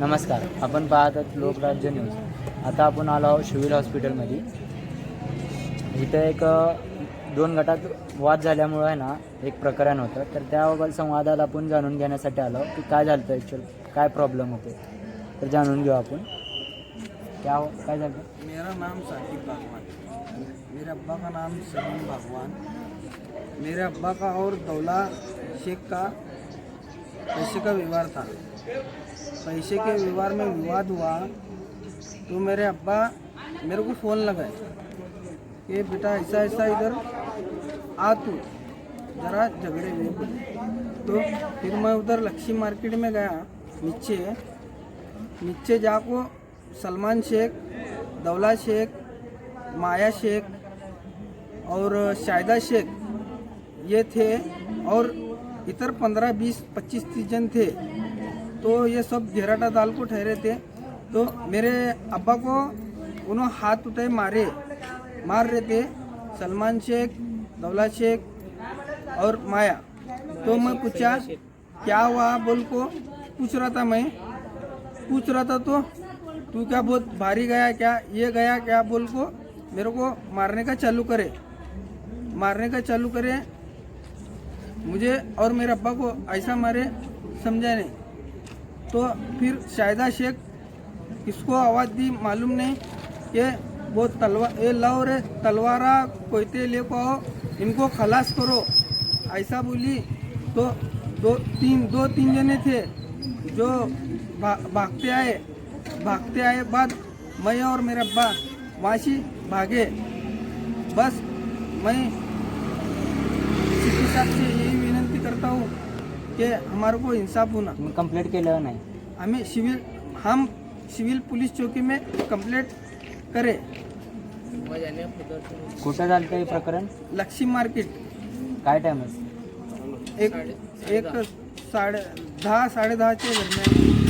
नमस्कार आपण पाहत आहोत लोकराज्य न्यूज. आता आपण आलो आहोत सिव्हिल हॉस्पिटलमध्ये. इथं एक दोन गटात वाद झाल्यामुळं आहे ना एक प्रकरण होतं. तर त्याबद्दल संवादाला आपण जाणून घेण्यासाठी आलो की काय झालं होतं ॲक्च्युअल काय प्रॉब्लेम होते. तर जाणून घेऊ आपण. क्या हो काय झालं? मेरा नाम साकिब भगवान। मेरे अब्बा का नाम सलीम भगवान। मेरे अब्बा का और दौला शेख का पैसे का व्यवहार था। पैसे के व्यवहार में विवाद हुआ तो मेरे अब्बा मेरे को फ़ोन लगाए। कि बेटा ऐसा ऐसा इधर आ तू, ज़रा झगड़े बोले। तो फिर मैं उधर लक्ष्मी मार्केट में गया, नीचे। नीचे जाको सलमान शेख, दौला शेख, माया शेख और शायदा शेख, ये थे। और इतर पंद्रह, बीस, पच्चीस, तीस जन थे। तो ये सब घेराटा दाल को ठहरे थे। तो मेरे अब्बा को उन्होंने हाथ उठाए मारे। मार रहे थे सलमान शेख, दौला शेख और माया। तो मैं पूछा, क्या हुआ बोल को? पूछ रहा था मैं। पूछ रहा था तो तू क्या बहुत भारी गया क्या? ये गया क्या बोल को? मेरे को मारने का चालू करे। मारने का चालू करे मुझे और मेरे अब्बा को ऐसा मारे समझा नहीं। तो फिर शायदा शेख किसको आवाज़ दी मालूम नहीं। कि वो तलवार ये लाओ रे तलवारा कोयते ले आओ इनको खलास करो। ऐसा बोली तो दो तीन दो तीन जने थे जो भा, भागते आए। भागते आए बाद मैं और मेरे अब्बा से भागे। बस मैं साहब से करता हूँ कि हमारे को इंसाफ होना। कंप्लेंट केलं नाही. हमें सिविल हम सिविल पुलिस चौकी में कंप्लेंट करें। कुठं झालं प्रकरण? लक्ष्मी मार्केट। काय आहे? एक एक साडे दहा साडे दहाच्या दरम्यान